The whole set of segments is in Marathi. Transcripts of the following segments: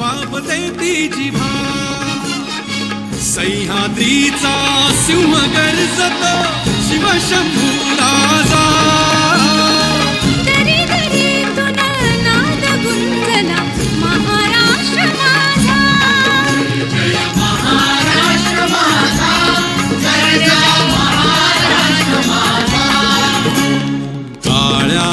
कापते ती जिभा सह्याद्रीचा सिंह गर्जतो शिवशंभू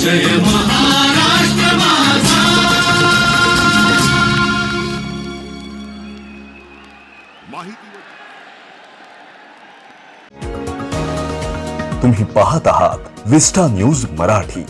जय महाराष्ट्र तुम्ही पाहत आहात विस्टा न्यूज़ मराठी.